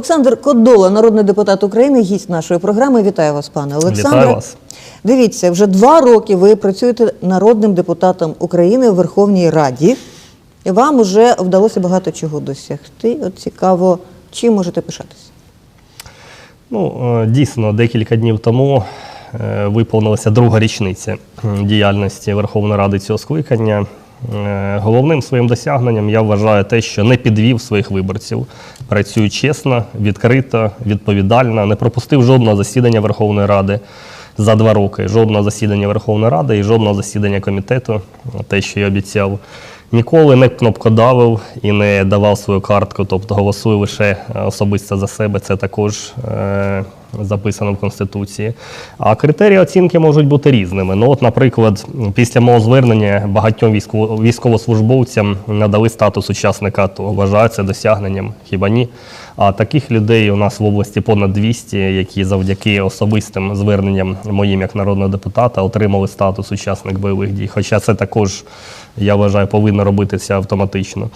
Олександр Кодола, народний депутат України, гість нашої програми. Вітаю вас, пане Олександре. Вітаю вас. Дивіться, вже два роки ви працюєте народним депутатом України в Верховній Раді. І вам вже вдалося багато чого досягти. От цікаво, чим можете пишатися? Ну, е, дійсно, декілька днів тому е, виповнилася друга річниця діяльності Верховної Ради цього скликання. Е, Головним своїм досягненням я вважаю те, що не підвів своїх виборців. Працюю чесно, відкрито, відповідально, не пропустив жодного засідання Верховної Ради за два роки. Жодного засідання Верховної Ради і жодного засідання комітету, те, що я обіцяв. Ніколи не кнопкодавив і не давав свою картку, тобто голосую лише особисто за себе. Це також е, записано в Конституції. А критерії оцінки можуть бути різними. Ну, от, наприклад, після мого звернення багатьом військово- військовослужбовцям надали статус учасника АТО. Вважаю досягненням, хіба ні? А таких людей у нас в області понад 200, які завдяки особистим зверненням моїм як народного депутата отримали статус учасник бойових дій. Хоча це також, я вважаю, повинно робитися автоматично.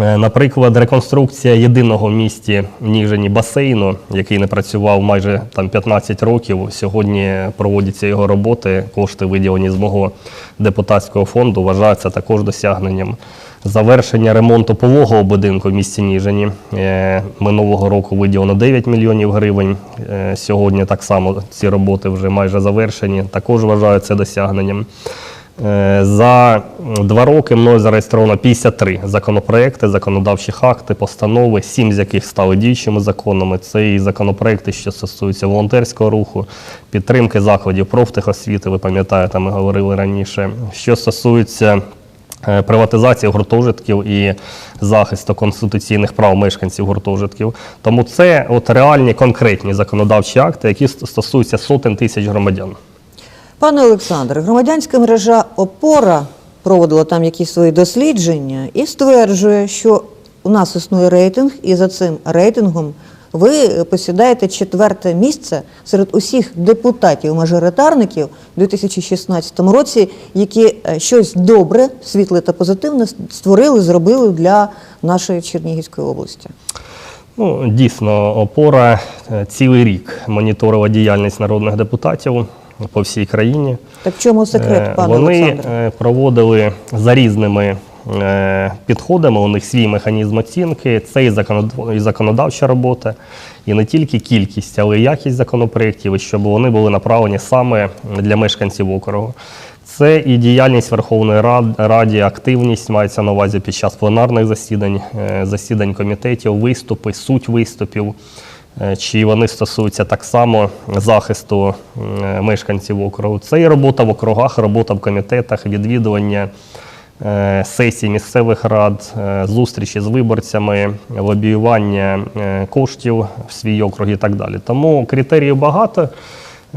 Е, Наприклад, реконструкція єдиного в місті Ніжині басейну, який не працював майже там 15 років. Сьогодні проводяться його роботи. Кошти виділені з мого депутатського фонду. Вважаються також досягненням. Завершення ремонту пологового будинку в місті Ніжині е, минулого року виділено 9 мільйонів гривень. Е, Сьогодні так само ці роботи вже майже завершені. Також вважаю це досягненням. Е, За два роки мною зареєстровано 53 законопроекти, законодавчих акти, постанови, сім з яких стали діючими законами. Це і законопроекти, що стосуються волонтерського руху, підтримки закладів профтехосвіти, ви пам'ятаєте, ми говорили раніше. Що стосується е, приватизації гуртожитків і захисту конституційних прав мешканців гуртожитків. Тому це от реальні конкретні законодавчі акти, які стосуються сотень тисяч громадян. Пане Олександре, громадянська мережа Опора проводила там якісь свої дослідження і стверджує, що у нас існує рейтинг, і за цим рейтингом ви посідаєте четверте місце серед усіх депутатів-мажоритарників у 2016 році, які е, щось добре, світле та позитивне створили, зробили для нашої Чернігівської області. Ну, дійсно, опора цілий рік моніторила діяльність народних депутатів по всій країні. Так в чому секрет, Е, пане Вони Олександре? е, проводили за різними е, підходами. У них свій механізм оцінки. Це і законод- законодавча робота, і не тільки кількість, але й якість законопроєктів, і щоб вони були направлені саме для мешканців округу. Це і діяльність Верховної Рад- Ради, активність мається на увазі під час пленарних засідань, засідань комітетів, виступи, суть виступів. Е, Чи вони стосуються так само захисту е, мешканців округу? Це і робота в округах, робота в комітетах, відвідування е, сесій місцевих рад, зустрічі з виборцями, лобіювання коштів в свій округ і так далі. Тому критеріїв багато.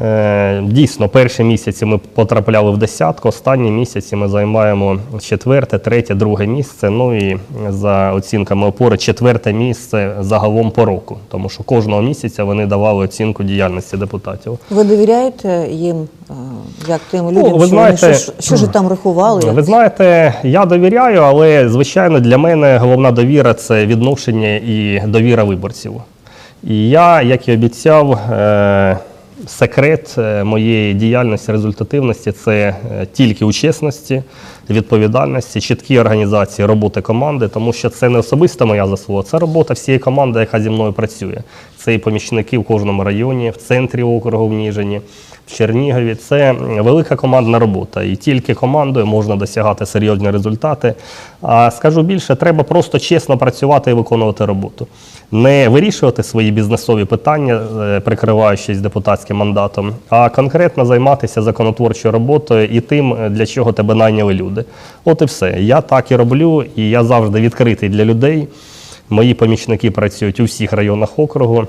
Е, Дійсно, перші місяці ми потрапляли в десятку, останні місяці ми займаємо четверте, третє, друге місце. Ну і за оцінками опори четверте місце загалом по року, тому що кожного місяця вони давали оцінку діяльності депутатів. Ви довіряєте їм, е, як тим людям, Ну, ви що, вони, знаєте, що ж там рахували? Ви знаєте, я довіряю, але звичайно для мене головна довіра це відношення і довіра виборців. І я, як і обіцяв, е, секрет е, моєї діяльності, результативності це е, тільки у чесності, відповідальності, чіткій організації роботи команди, тому що це не особиста моя заслуга, це робота всієї команди, яка зі мною працює. Це і помічники в кожному районі, в центрі округу в Ніжині, в Чернігові. Це велика командна робота. І тільки командою можна досягати серйозні результати. А скажу більше, треба просто чесно працювати і виконувати роботу. Не вирішувати свої бізнесові питання, е, прикриваючись депутатським мандатом, а конкретно займатися законотворчою роботою і тим, е, для чого тебе найняли люди. От і все. Я так і роблю, і я завжди відкритий для людей. Мої помічники працюють у всіх районах округу.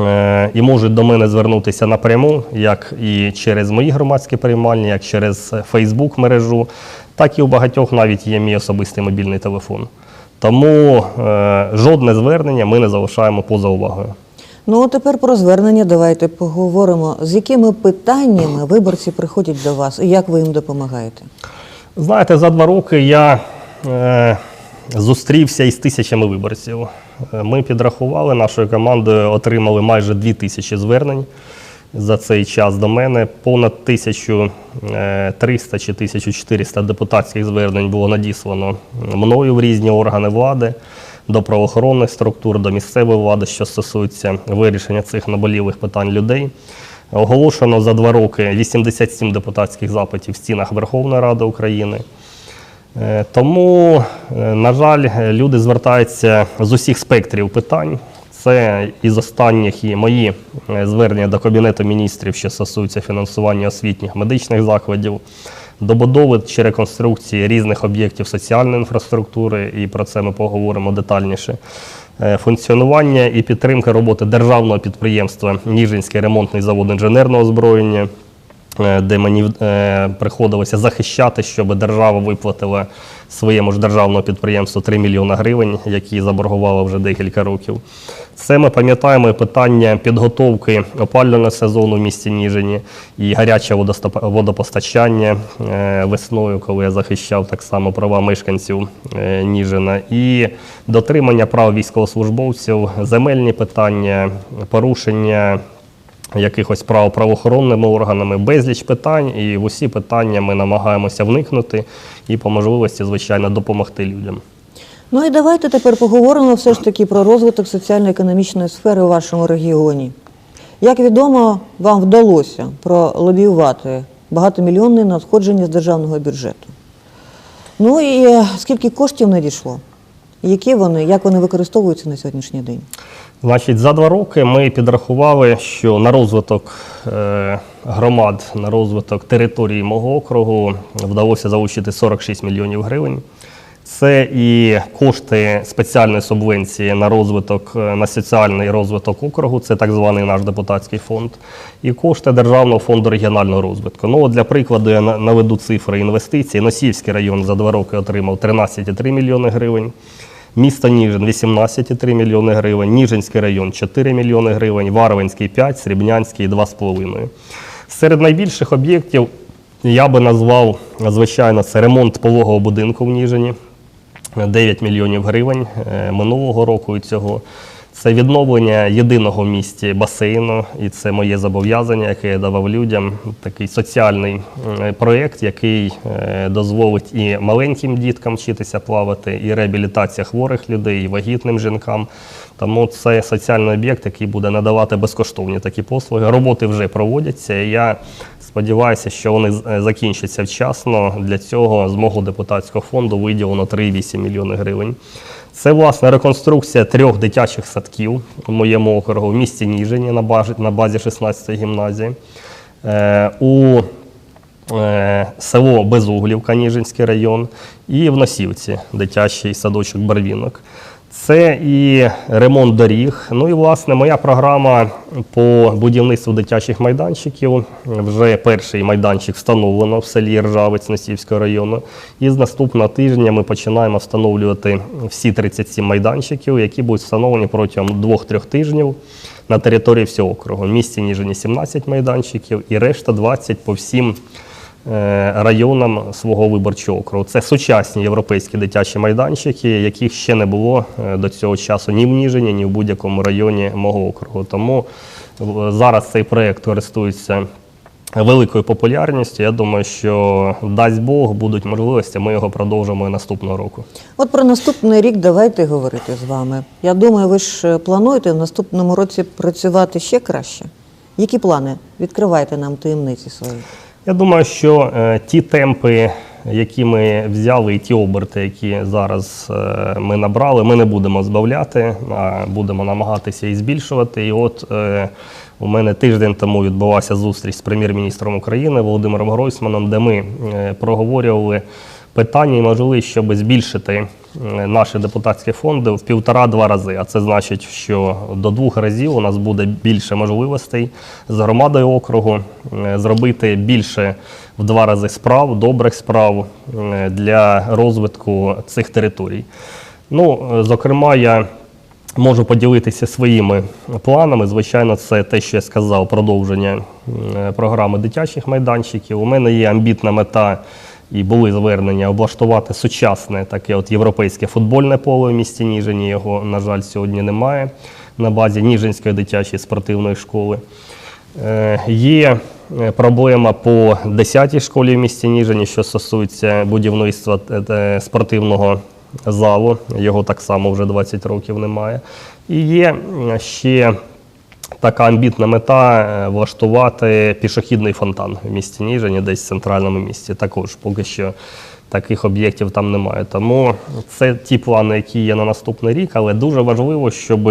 Е, І можуть до мене звернутися напряму, як і через мої громадські приймальні, як через Фейсбук мережу, так і у багатьох навіть є мій особистий мобільний телефон. Тому е, жодне звернення ми не залишаємо поза увагою. Ну, а тепер про звернення давайте поговоримо. З якими питаннями виборці приходять до вас і як ви їм допомагаєте? Знаєте, за два роки я е, зустрівся із тисячами виборців. Е, Ми підрахували нашою командою, отримали майже 2 тисячі звернень за цей час до мене. Понад 1300 чи 1400 депутатських звернень було надіслано мною в різні органи влади, до правоохоронних структур, до місцевої влади, що стосується вирішення цих наболілих питань людей. Оголошено за два роки 87 депутатських запитів в стінах Верховної Ради України. Е, Тому, е, на жаль, люди звертаються з усіх спектрів питань. Це із останніх і мої е, звернення до Кабінету міністрів, що стосуються фінансування освітніх медичних закладів, добудови чи реконструкції різних об'єктів соціальної інфраструктури, і про це ми поговоримо детальніше. Функціонування і підтримка роботи державного підприємства Ніжинський ремонтний завод інженерного озброєння, де мені е, приходилося захищати, щоб держава виплатила своєму ж державному підприємству 3 мільйони гривень, які заборгувала вже декілька років. Це ми пам'ятаємо питання підготовки опалювального сезону в місті Ніжині і гаряче водопостачання е, весною, коли я захищав так само права мешканців е, Ніжина, і дотримання прав військовослужбовців, земельні питання, порушення якихось прав правоохоронними органами, безліч питань, і в усі питання ми намагаємося вникнути і по можливості, звичайно, допомогти людям. Ну і давайте тепер поговоримо все ж таки про розвиток соціально-економічної сфери у вашому регіоні. Як відомо, вам вдалося пролобіювати багатомільйонне надходження з державного бюджету. Ну і е, скільки коштів надійшло? Які вони, як вони використовуються на сьогоднішній день? Значить, за два роки ми підрахували, що на розвиток е, громад, на розвиток території мого округу вдалося залучити 46 мільйонів гривень. Це і кошти спеціальної субвенції на розвиток, е, на соціальний розвиток округу, це так званий наш депутатський фонд, і кошти Державного фонду регіонального розвитку. Ну, от для прикладу, я на- наведу цифри інвестицій. Носівський район за два роки отримав 13,3 мільйони гривень. Місто Ніжин 18,3 мільйони гривень, Ніжинський район 4 мільйони гривень, Варвинський 5, Срібнянський 2,5. Серед найбільших об'єктів я би назвав, звичайно, це ремонт пологового будинку в Ніжині. 9 мільйонів гривень е, минулого року і цього. Це відновлення єдиного в місті басейну, і це моє зобов'язання, яке я давав людям. Такий соціальний е, проєкт, який е, дозволить і маленьким діткам вчитися плавати, і реабілітація хворих людей, і вагітним жінкам. Тому це соціальний об'єкт, який буде надавати безкоштовні такі послуги. Роботи вже проводяться. І я Сподіваюся, що вони е, закінчаться вчасно. Для цього з мого депутатського фонду виділено 3,8 мільйони гривень. Це власне реконструкція трьох дитячих садків у моєму округу в місті Ніжині на базі, на базі 16-ї гімназії. Е, у е, село Безуглівка, Ніжинський район, і в Носівці дитячий садочок Барвінок. Це і ремонт доріг. Ну і власне моя програма по будівництву дитячих майданчиків. Вже перший майданчик встановлено в селі Ржавець Носівського району. І з наступного тижня ми починаємо встановлювати всі 37 майданчиків, які будуть встановлені протягом 2-3 тижнів на території всього округу. В місті Ніжині 17 майданчиків і решта 20 по всім районам свого виборчого округу. Це сучасні європейські дитячі майданчики, яких ще не було е, до цього часу ні в Ніжині, ні в будь-якому районі мого округу. Тому е, зараз цей проєкт користується великою популярністю. Я думаю, що дасть Бог будуть можливості, ми його продовжимо і наступного року. От про наступний рік давайте говорити з вами. Я думаю, ви ж е, плануєте в наступному році працювати ще краще. Які плани? Відкривайте нам таємниці свої. Я думаю, що е, ті темпи, які ми взяли, і ті оберти, які зараз е, ми набрали, ми не будемо збавляти, а будемо намагатися і збільшувати. І от е, у мене тиждень тому відбулася зустріч з прем'єр-міністром України Володимиром Гройсманом, де ми проговорювали питання і можливість, щоб збільшити наші депутатські фонди в півтора-два рази. А це значить, що до двох разів у нас буде більше можливостей з громадою округу зробити більше в два рази справ, добрих справ для розвитку цих територій. Ну, е, зокрема, я можу поділитися своїми планами. Звичайно, це те, що я сказав, продовження е, програми дитячих майданчиків. У мене є амбітна мета і були звернення облаштувати сучасне таке от європейське футбольне поле в місті Ніжині. Його, на жаль, сьогодні немає на базі Ніжинської дитячої спортивної школи. Е, Є е, проблема по 10-й школі в місті Ніжині, що стосується будівництва е, спортивного залу. Його так само вже 20 років немає. І є ще така амбітна мета е, влаштувати пішохідний фонтан в місті Ніжині, десь в центральному місті. Також поки що таких об'єктів там немає. Тому це ті плани, які є на наступний рік, але дуже важливо, щоб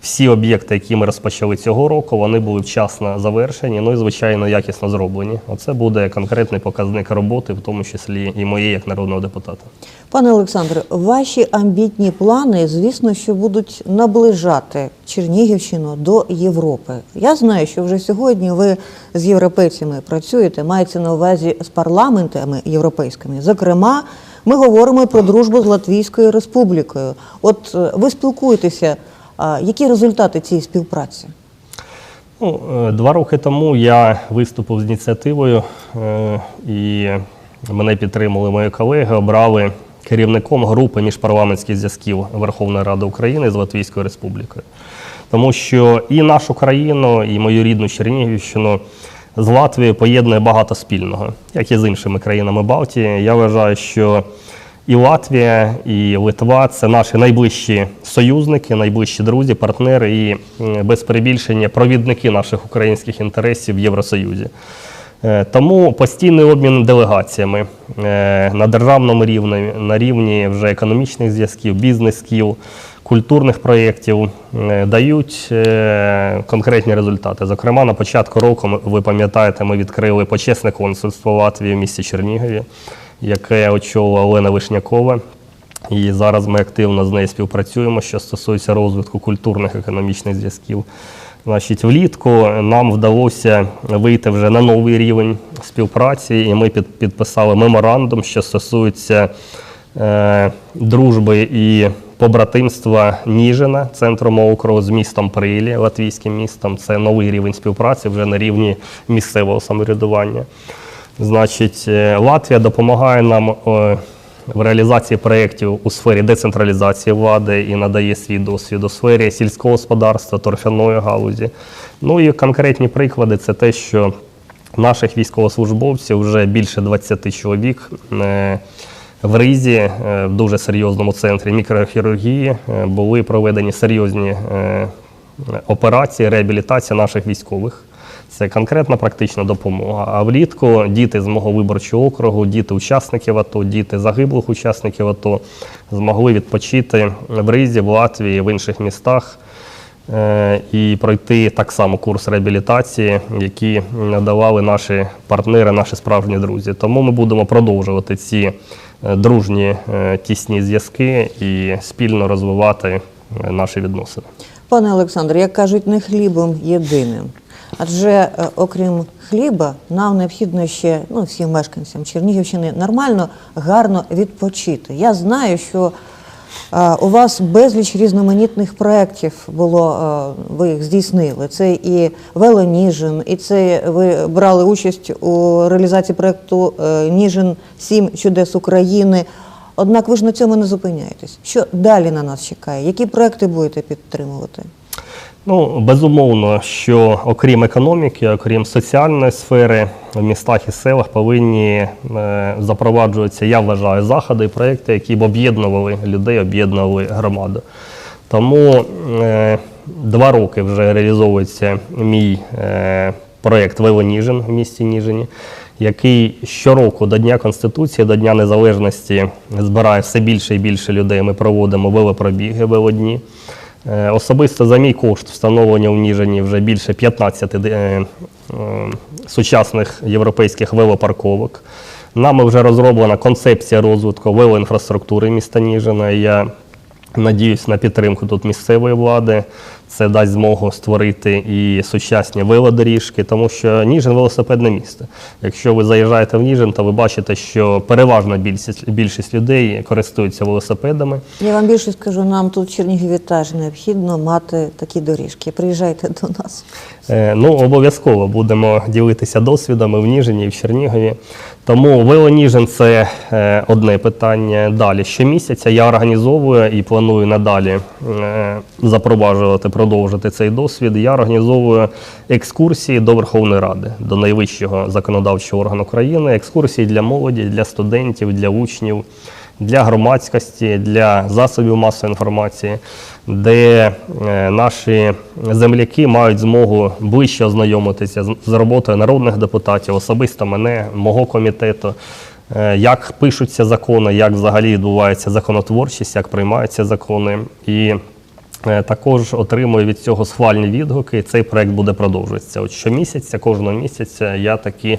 всі об'єкти, які ми розпочали цього року, вони були вчасно завершені, ну і звичайно якісно зроблені. Оце буде конкретний показник роботи, в тому числі і моєї як народного депутата. Пане Олександре, ваші амбітні плани, звісно, що будуть наближати Чернігівщину до Європи. Я знаю, що вже сьогодні ви з європейцями працюєте, мається на увазі з парламентами європейськими. Зокрема, ми говоримо про дружбу з Латвійською Республікою. От е, ви спілкуєтеся, які результати цієї співпраці? Ну, е, два роки тому я виступив з ініціативою, е, і мене підтримали мої колеги, обрали керівником групи міжпарламентських зв'язків Верховної Ради України з Латвійською Республікою. Тому що і нашу країну, і мою рідну Чернігівщину з Латвією поєднує багато спільного, як і з іншими країнами Балтії. Я вважаю, що і Латвія, і Литва це наші найближчі союзники, найближчі друзі, партнери і без перебільшення провідники наших українських інтересів в Євросоюзі. Е, Тому постійний обмін делегаціями е, на державному рівні, на рівні вже економічних зв'язків, бізнес-скіл, культурних проєктів е, дають е, конкретні результати. Зокрема, на початку року, ви пам'ятаєте, ми відкрили почесне консульство Латвії в місті Чернігові, яке очолила Олена Вишнякова. І зараз ми активно з нею співпрацюємо, що стосується розвитку культурних економічних зв'язків. Значить, влітку нам вдалося вийти вже на новий рівень співпраці, і ми під, підписали меморандум, що стосується е, дружби і побратимства Ніжина, центру округу з містом Прилі, латвійським містом. Це новий рівень співпраці вже на рівні місцевого самоврядування. Значить, е, Латвія допомагає нам е, в реалізації проєктів у сфері децентралізації влади і надає свій досвід у сфері сільського господарства, торфяної галузі. Ну і конкретні приклади це те, що наших військовослужбовців вже більше 20 чоловік. В Ризі, е, в дуже серйозному центрі мікрохірургії, е, були проведені серйозні е, операції, реабілітація наших військових. Це конкретна практична допомога. А влітку діти з мого виборчого округу, діти учасників АТО, діти загиблих учасників АТО змогли відпочити в Ризі, в Латвії, в інших містах і пройти так само курс реабілітації, які надавали наші партнери, наші справжні друзі. Тому ми будемо продовжувати ці дружні е, тісні зв'язки і спільно розвивати е, наші відносини. Пане Олександре, як кажуть, не хлібом єдиним. Адже е, окрім хліба, нам необхідно ще ну, всім мешканцям Чернігівщини нормально, гарно відпочити. Я знаю, що е, у вас безліч різноманітних проєктів було, ви їх здійснили. Це і Велоніжин, і це ви брали участь у реалізації проєкту е, Ніжин 7 чудес України. Однак ви ж на цьому не зупиняєтесь. Що далі на нас чекає? Які проекти будете підтримувати? Ну, безумовно, що окрім економіки, окрім соціальної сфери, в містах і селах повинні е, запроваджуватися, я вважаю, заходи і проекти, які б об'єднували людей, об'єднували громаду. Тому е, два роки вже реалізовується мій е, проєкт Велоніжин в місті Ніжині, який щороку до Дня Конституції, до Дня Незалежності збирає все більше і більше людей. Ми проводимо велопробіги, велодні. Е, Особисто за мій кошт встановлення в Ніжині вже більше 15 е, е, сучасних європейських велопарковок. Нами вже розроблена концепція розвитку велоінфраструктури міста Ніжина. Я надіюсь на підтримку тут місцевої влади. Це дасть змогу створити і сучасні велодоріжки, тому що Ніжин велосипедне місто. Якщо ви заїжджаєте в Ніжин, то ви бачите, що переважна більшість, більшість людей користуються велосипедами. Я вам більше скажу, нам тут в Чернігові теж необхідно мати такі доріжки. Приїжджайте до нас. Е, Ну, обов'язково будемо ділитися досвідами в Ніжині і в Чернігові. Тому велоніжин це е, одне питання. Далі щомісяця я організовую і планую надалі е, запроваджувати, продовжити цей досвід. Я організовую екскурсії до Верховної Ради, до найвищого законодавчого органу країни. Екскурсії для молоді, для студентів, для учнів для громадськості, для засобів масової інформації, де е, наші земляки мають змогу ближче ознайомитися з- роботою народних депутатів, особисто мене, мого комітету. е, Як пишуться закони, як взагалі відбувається законотворчість, як приймаються закони. І Також отримую від цього схвальні відгуки. і Цей проект буде продовжуватися. От щомісяця, кожного місяця я такі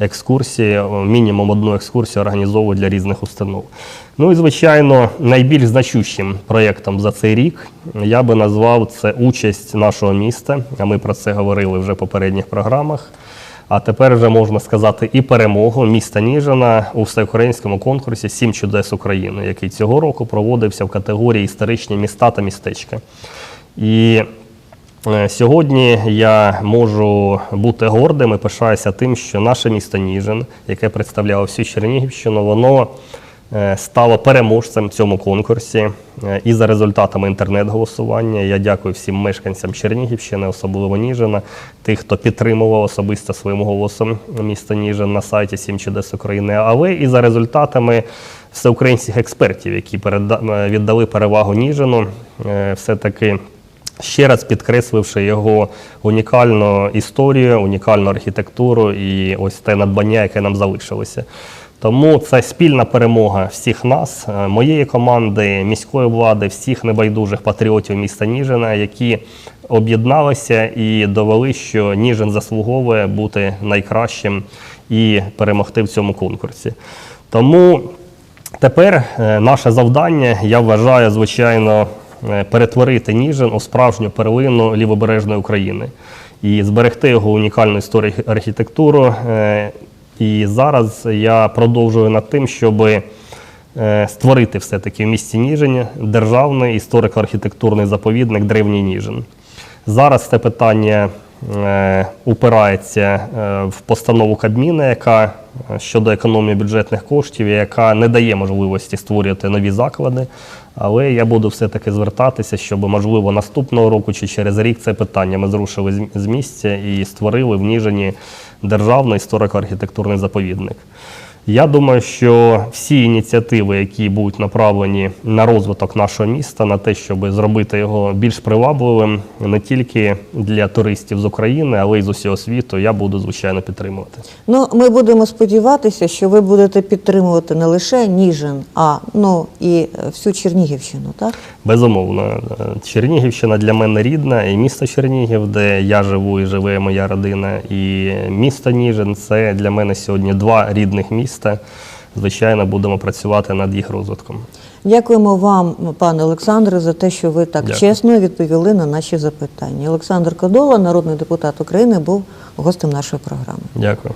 екскурсії, мінімум одну екскурсію організовую для різних установ. Ну і звичайно, найбільш значущим проєктом за цей рік я би назвав це участь нашого міста. А ми про це говорили вже в попередніх програмах. А тепер вже можна сказати і перемогу міста Ніжина у всеукраїнському конкурсі Сім чудес України, який цього року проводився в категорії історичні міста та містечка. І е, сьогодні я можу бути гордим і пишаюся тим, що наше місто Ніжин, яке представляло всю Чернігівщину, воно е, стало переможцем в цьому конкурсі. Е, І за результатами інтернет-голосування я дякую всім мешканцям Чернігівщини, особливо Ніжина, тих, хто підтримував особисто своїм голосом місто Ніжин на сайті Сім чудес України. Але і за результатами всеукраїнських експертів, які е, віддали перевагу Ніжину, е, все-таки ще раз підкресливши його унікальну історію, унікальну архітектуру і ось те надбання, яке нам залишилося. Тому це спільна перемога всіх нас, е, моєї команди, міської влади, всіх небайдужих патріотів міста Ніжина, які об'єдналися і довели, що Ніжин заслуговує бути найкращим і перемогти в цьому конкурсі. Тому Тепер е, наше завдання, я вважаю, звичайно, е, перетворити Ніжин у справжню перлину лівобережної України і зберегти його унікальну історію архітектуру. Е, І зараз я продовжую над тим, щоб створити все-таки в місті Ніжині державний історико-архітектурний заповідник Древній Ніжин. Зараз це питання е, упирається е, в постанову Кабміна, яка е, щодо економії бюджетних коштів, яка не дає можливості створювати нові заклади. Але я буду все-таки звертатися, щоб, можливо, наступного року чи через рік це питання ми зрушили з місця і створили в Ніжині державний історико-архітектурний заповідник. Я думаю, що всі ініціативи, які будуть направлені на розвиток нашого міста, на те, щоб зробити його більш привабливим не тільки для туристів з України, але й з усього світу, я буду звичайно підтримувати. Ну, ми будемо сподіватися, що ви будете підтримувати не лише Ніжин, а ну і е, всю Чернігівщину, так? Безумовно, е, Чернігівщина для мене рідна, і місто Чернігів, де я живу і живе моя родина, і місто Ніжин це для мене сьогодні два рідних міста. Звичайно, будемо працювати над їх розвитком. Дякуємо вам, пане Олександре, за те, що ви так Дякую. чесно відповіли на наші запитання. Олександр Кодола, народний депутат України, був гостем нашої програми. Дякую.